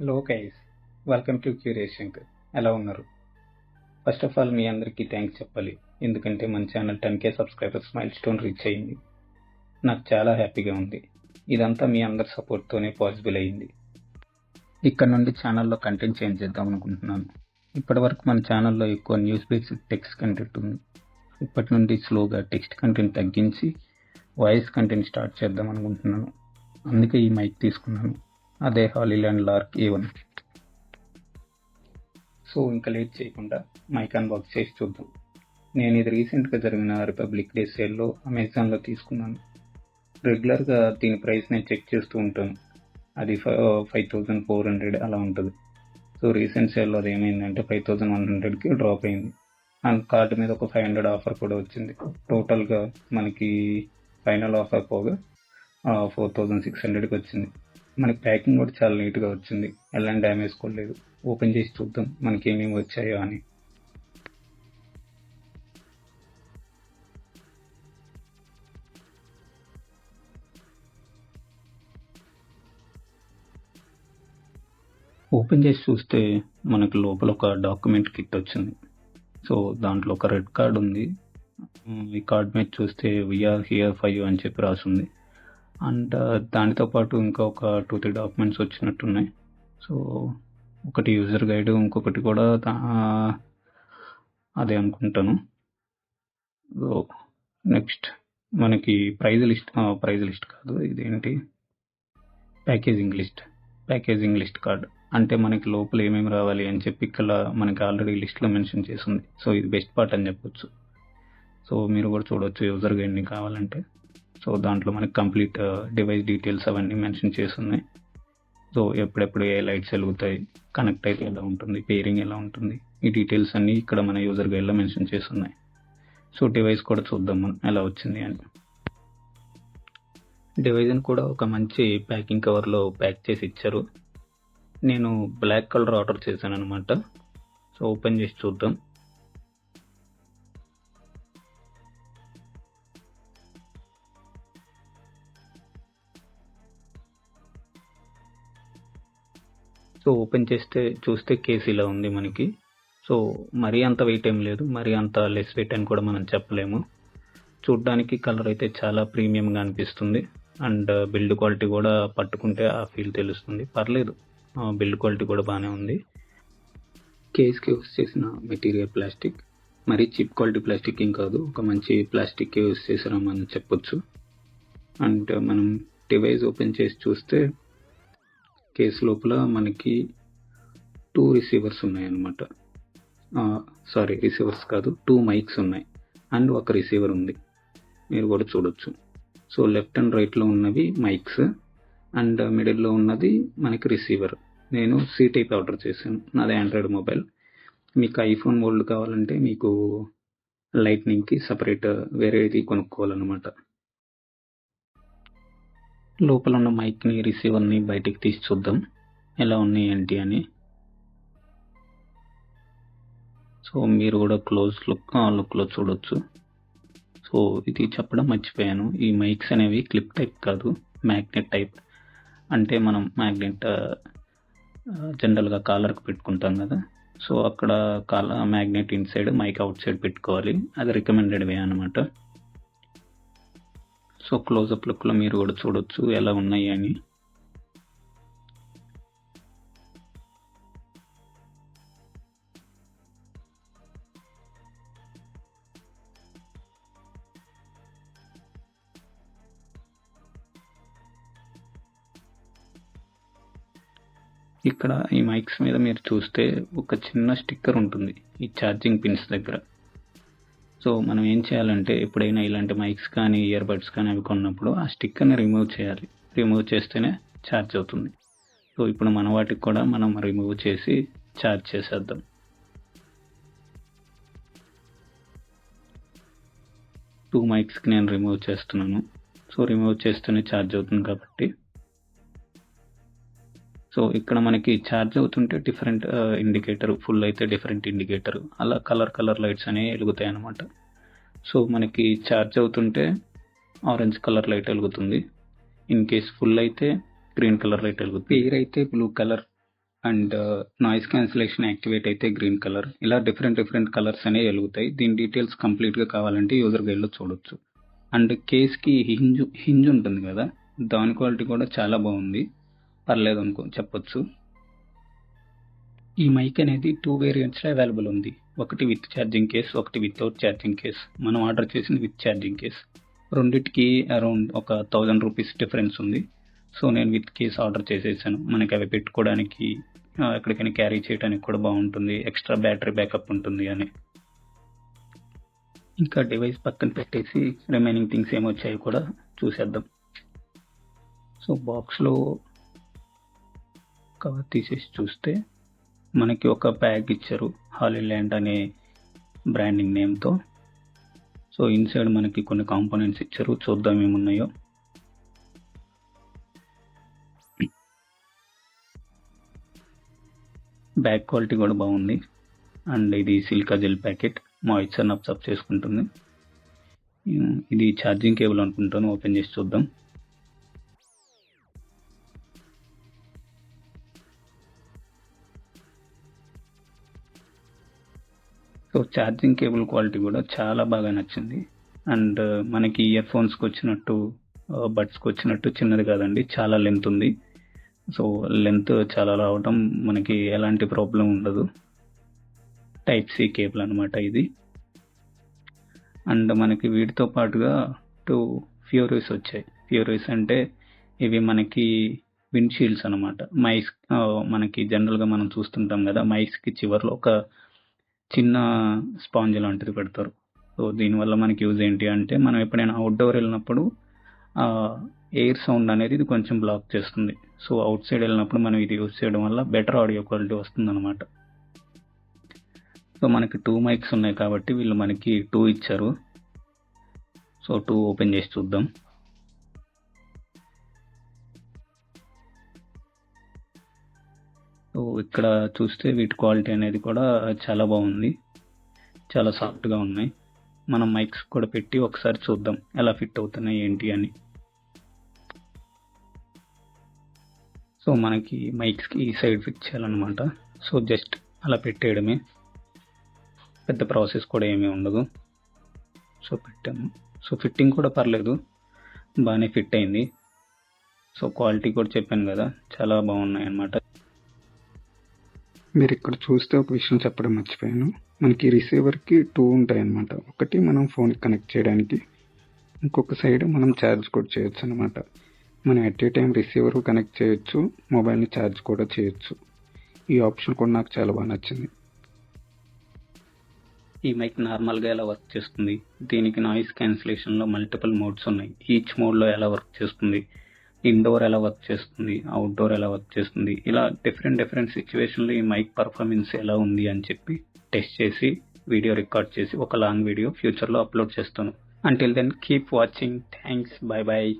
Hello guys welcome to curious Shankar ఎలా ఉన్నారు first of all మీ అందరికీ థ్యాంక్స్ చెప్పాలి. ఎందుకంటే మన channel ten K subscribers milestone reach అయింది. నాకు చాలా హ్యాపీగా ఉంది. ఇదంతా మీ అందరి సపోర్ట్తోనే పాసిబుల్ అయింది. ఇక్కడ నుండి ఛానల్లో కంటెంట్ చేంజ్ చేద్దాం అనుకుంటున్నాను. ఇప్పటి వరకు మన ఛానల్లో ఎక్కువ న్యూస్ బేస్డ్ టెక్స్ట్ కంటెంట్ ఉంది. ఇప్పటి నుండి స్లోగా టెక్స్ట్ కంటెంట్ తగ్గించి వాయిస్ కంటెంట్ స్టార్ట్ చేద్దాం అనుకుంటున్నాను. అందుకే ఈ మైక్ తీసుకున్నాను. అదే Hollyland Lark A one so ఇంకా లేట్ చేయకుండా మైక్ అన్బాక్స్ చేసి చూద్దాం. నేను ఇది రీసెంట్గా జరిగిన రిపబ్లిక్ డే సేల్లో అమెజాన్లో తీసుకున్నాను. రెగ్యులర్గా దీని ప్రైస్ నేను చెక్ చేస్తూ ఉంటాను. అది ఫైవ్ థౌజండ్ ఫోర్ హండ్రెడ్ అలా ఉంటుంది. సో రీసెంట్ సేల్లో అది ఏమైందంటే ఫైవ్ థౌజండ్ వన్ హండ్రెడ్కి డ్రాప్ అయింది. అండ్ కార్డు మీద ఒక ఫైవ్ హండ్రెడ్ ఆఫర్ కూడా వచ్చింది. టోటల్గా మనకి ఫైనల్ ఆఫర్ పోగా ఫోర్ థౌజండ్ సిక్స్ హండ్రెడ్కి వచ్చింది. మనకి ప్యాకింగ్ కూడా చాలా నీట్గా వచ్చింది. ఎలాంటి డ్యామేజ్ కూడా లేదు. ఓపెన్ చేసి చూద్దాం మనకి ఏమేమి వచ్చాయో అని. ఓపెన్ చేసి చూస్తే మనకి లోపల ఒక డాక్యుమెంట్ కిట్ వచ్చింది. సో దాంట్లో ఒక రెడ్ కార్డ్ ఉంది. ఈ కార్డ్ మీద చూస్తే విఆర్ హియర్ ఫైవ్ అని చెప్పి రాసింది. అండ్ uh, దానితో పాటు ఇంకా ఒక టూ త్రీ డాక్యుమెంట్స్ వచ్చినట్టున్నాయి. సో ఒకటి యూజర్ గైడ్ ఇంకొకటి కూడా uh, అదే అనుకుంటాను. సో నెక్స్ట్ మనకి ప్రైజ్ లిస్ట్ ప్రైజ్ లిస్ట్ కాదు ఇదేంటి? Packaging list packaging list card అంటే మనకి లోపల ఏమేమి రావాలి అని చెప్పి ఇక్కడ మనకి ఆల్రెడీ లిస్ట్లో మెన్షన్ చేసింది. సో ఇది బెస్ట్ పార్ట్ అని చెప్పొచ్చు. సో మీరు కూడా చూడొచ్చు యూజర్ గైడ్ని కావాలంటే. సో దాంట్లో మనకి కంప్లీట్ డివైస్ డీటెయిల్స్ అవన్నీ మెన్షన్ చేస్తున్నాయి. సో ఎప్పుడెప్పుడు ఏ లైట్స్ వెలుగుతాయి కనెక్ట్ అయితే ఎలా ఉంటుంది పేరింగ్ ఎలా ఉంటుంది ఈ డీటెయిల్స్ అన్నీ ఇక్కడ మన యూజర్ గైడ్లో మెన్షన్ చేస్తున్నాయి. సో డివైస్ కూడా చూద్దాం మనం ఎలా వచ్చింది అని. డివైజ్ని కూడా ఒక మంచి ప్యాకింగ్ కవర్లో ప్యాక్ చేసి ఇచ్చారు. నేను బ్లాక్ కలర్ ఆర్డర్ చేశాను అనమాట సో ఓపెన్ చేసి చూద్దాం. సో ఓపెన్ చేస్తే చూస్తే కేసు ఇలా ఉంది మనకి. సో మరీ అంత వెయిట్ ఏం లేదు. మరీ అంత లెస్ వెయిట్ అని కూడా మనం చెప్పలేము. చూడ్డానికి కలర్ అయితే చాలా ప్రీమియంగా అనిపిస్తుంది. అండ్ బిల్డ్ క్వాలిటీ కూడా పట్టుకుంటే ఆ ఫీల్ తెలుస్తుంది. పర్లేదు. బిల్డ్ క్వాలిటీ కూడా బాగానే ఉంది. కేస్కి యూస్ చేసిన మెటీరియల్ ప్లాస్టిక్ మరీ చీప్ క్వాలిటీ ప్లాస్టిక్ ఏం కాదు. ఒక మంచి ప్లాస్టిక్ యూస్ చేసారని మనం చెప్పొచ్చు. అండ్ మనం డివైస్ ఓపెన్ చేసి చూస్తే కేస్ లోపల మనకి టూ రిసీవర్స్ ఉన్నాయన్నమాట. సారీ రిసీవర్స్ కాదు టూ మైక్స్ ఉన్నాయి. అండ్ ఒక రిసీవర్ ఉంది. మీరు కూడా చూడొచ్చు. సో లెఫ్ట్ అండ్ రైట్లో ఉన్నవి మైక్స్ అండ్ మిడిల్లో ఉన్నది మనకి రిసీవర్ నేను సీ టైప్ ఆర్డర్ చేశాను. నాది ఆండ్రాయిడ్ మొబైల్ మీకు ఐఫోన్ వరల్డ్ కావాలంటే మీకు లైట్నింగ్కి సపరేట్ వేరేది కొనుక్కోవాలన్నమాట. లోపల ఉన్న మైక్ని రిసీవర్ని బయటికి తీసి చూద్దాం. ఎలా ఉన్నాయి ఏంటి అని. సో మీరు కూడా క్లోజ్ లుక్ లుక్లో చూడొచ్చు. సో ఇది చెప్పడం మర్చిపోయాను. ఈ మైక్స్ అనేవి క్లిప్ టైప్ కాదు మ్యాగ్నెట్ టైప్. అంటే మనం మ్యాగ్నెట్ జనరల్గా కాలర్కి పెట్టుకుంటాం కదా. సో అక్కడ కాల magnet inside mic outside పెట్టుకోవాలి. అది రికమెండెడ్ వే అనమాట సో క్లోజప్ లుక్లో మీరు కూడా చూడొచ్చు ఎలా ఉన్నాయి అని. ఇక్కడ ఈ మైక్స్ మీద మీరు చూస్తే ఒక చిన్న స్టిక్కర్ ఉంటుంది ఈ ఛార్జింగ్ పిన్స్ దగ్గర. సో మనం ఏం చేయాలంటే ఎప్పుడైనా ఇలాంటి మైక్స్ కానీ ఇయర్ బడ్స్ కానీ అవి కొన్నప్పుడు ఆ స్టిక్కర్ని రిమూవ్ చేయాలి. రిమూవ్ చేస్తేనే ఛార్జ్ అవుతుంది. సో ఇప్పుడు మన వాటికి కూడా మనం రిమూవ్ చేసి ఛార్జ్ చేసేద్దాం. టూ మైక్స్కి నేను రిమూవ్ చేస్తున్నాను. సో రిమూవ్ చేస్తేనే ఛార్జ్ అవుతుంది కాబట్టి సో ఇక్కడ మనకి ఛార్జ్ అవుతుంటే డిఫరెంట్ ఇండికేటర్ ఫుల్ అయితే డిఫరెంట్ ఇండికేటర్ అలా కలర్ కలర్ లైట్స్ అనేవి వెలుగుతాయి అన్నమాట. సో మనకి ఛార్జ్ అవుతుంటే ఆరెంజ్ కలర్ లైట్ వెలుగుతుంది. ఇన్ కేస్ ఫుల్ అయితే గ్రీన్ కలర్ లైట్ వెలుగుతుంది. పేర్ అయితే blue colour and noise cancellation activate అయితే గ్రీన్ కలర్ ఇలా డిఫరెంట్ డిఫరెంట్ కలర్స్ అనేవి వెలుగుతాయి. దీని డీటెయిల్స్ కంప్లీట్గా కావాలంటే యూజర్ గైడ్లో చూడొచ్చు. అండ్ కేస్కి హింజ్ హింజ్ ఉంటుంది కదా దాని క్వాలిటీ కూడా చాలా బాగుంది. పర్లేదు అనుకో చెప్పొచ్చు. ఈ మైక్ అనేది టూ వేరియంట్స్లో అవైలబుల్ ఉంది. ఒకటి విత్ ఛార్జింగ్ కేస్ ఒకటి వితౌట్ ఛార్జింగ్ కేస్. మనం ఆర్డర్ చేసింది విత్ ఛార్జింగ్ కేస్. రెండింటికి అరౌండ్ ఒక థౌజండ్ రూపీస్ డిఫరెన్స్ ఉంది. సో నేను విత్ కేస్ ఆర్డర్ చేసేసాను. మనకి అవి పెట్టుకోవడానికి ఎక్కడికైనా క్యారీ చేయడానికి కూడా బాగుంటుంది. ఎక్స్ట్రా బ్యాటరీ బ్యాకప్ ఉంటుంది అని. ఇంకా డివైస్ పక్కన పెట్టేసి రిమైనింగ్ థింగ్స్ ఏమొచ్చాయో కూడా చూసేద్దాం. సో బాక్స్లో కవర్ తీసేసి చూస్తే మనకి ఒక బ్యాగ్ ఇచ్చారు హాలీల్యాండ్ అనే బ్రాండింగ్ నేమ్తో. సో ఇన్సైడ్ మనకి కొన్ని కాంపోనెంట్స్ ఇచ్చారు. చూద్దాం ఏమున్నాయో. బ్యాగ్ క్వాలిటీ కూడా బాగుంది. అండ్ ఇది silica gel packet. Moisture absorb చేసుకుంటుంది. ఇది ఛార్జింగ్ కేబుల్ అనుకుంటాను. ఓపెన్ చేసి చూద్దాం. సో ఛార్జింగ్ కేబుల్ క్వాలిటీ కూడా చాలా బాగా నచ్చింది. అండ్ మనకి ఇయర్ ఫోన్స్కి వచ్చినట్టు బడ్స్కి వచ్చినట్టు చిన్నది కాదండి చాలా లెంత్ ఉంది. సో లెంత్ చాలా రావడం మనకి ఎలాంటి ప్రాబ్లం ఉండదు. టైప్ సి కేబుల్ అనమాట ఇది. అండ్ మనకి వీటితో పాటుగా టూ ఫ్యూరీస్ వచ్చాయి. ఫ్యూరీస్ అంటే ఇవి మనకి విండ్షీల్డ్స్ అనమాట మైస్ మనకి జనరల్గా మనం చూస్తుంటాం కదా మైస్కి చివర్లో ఒక చిన్న స్పాంజ్ లాంటిది పెడతారు. సో దీనివల్ల మనకి యూజ్ ఏంటి అంటే మనం ఎప్పుడైనా అవుట్డోర్ వెళ్ళినప్పుడు ఎయిర్ సౌండ్ అనేది ఇది కొంచెం బ్లాక్ చేస్తుంది. సో అవుట్ సైడ్ వెళ్ళినప్పుడు మనం ఇది యూజ్ చేయడం వల్ల బెటర్ ఆడియో క్వాలిటీ వస్తుంది అనమాట సో మనకి టూ మైక్స్ ఉన్నాయి కాబట్టి వీళ్ళు మనకి టూ ఇచ్చారు. సో టూ ఓపెన్ చేసి చూద్దాం. సో ఇక్కడ చూస్తే వీటి క్వాలిటీ అనేది కూడా చాలా బాగుంది. చాలా సాఫ్ట్గా ఉన్నాయి. మనం మైక్స్ కూడా పెట్టి ఒకసారి చూద్దాం ఎలా ఫిట్ అవుతున్నాయి ఏంటి అని. సో మనకి మైక్స్కి ఈ సైడ్ ఫిట్ చేయాలన్నమాట. సో జస్ట్ అలా పెట్టేయడమే. పెద్ద ప్రాసెస్ కూడా ఏమీ ఉండదు. సో పెట్టాము. సో ఫిట్టింగ్ కూడా పర్లేదు. బాగానే ఫిట్ అయింది. సో క్వాలిటీ కూడా చెప్పాను కదా చాలా బాగున్నాయి అన్నమాట మీరు ఇక్కడ చూస్తే ఒక విషయం చెప్పడం మర్చిపోయాను. మనకి రిసీవర్కి టూ ఉంటాయి అన్నమాట ఒకటి మనం ఫోన్కి కనెక్ట్ చేయడానికి ఇంకొక సైడ్ మనం ఛార్జ్ కూడా చేయొచ్చు అనమాట మనం at a time receiver connect చేయొచ్చు మొబైల్ని ఛార్జ్ కూడా చేయొచ్చు. ఈ ఆప్షన్ కూడా నాకు చాలా బాగా నచ్చింది. ఈ మైక్ నార్మల్గా ఎలా వర్క్ చేస్తుంది? దీనికి నాయిస్ క్యాన్సిలేషన్లో మల్టిపుల్ మోడ్స్ ఉన్నాయి. ఈచ్ మోడ్లో ఎలా వర్క్ చేస్తుంది? ఇండోర్ ఎలా వర్క్ చేస్తుంది అవుట్డోర్ ఎలా వర్క్ చేస్తుంది ఇలా డిఫరెంట్ డిఫరెంట్ సిచ్యువేషన్లో ఈ మైక్ పర్ఫార్మెన్స్ ఎలా ఉంది అని చెప్పి టెస్ట్ చేసి వీడియో రికార్డ్ చేసి ఒక లాంగ్ వీడియో ఫ్యూచర్లో అప్లోడ్ చేస్తాను. Until then keep watching thanks bye bye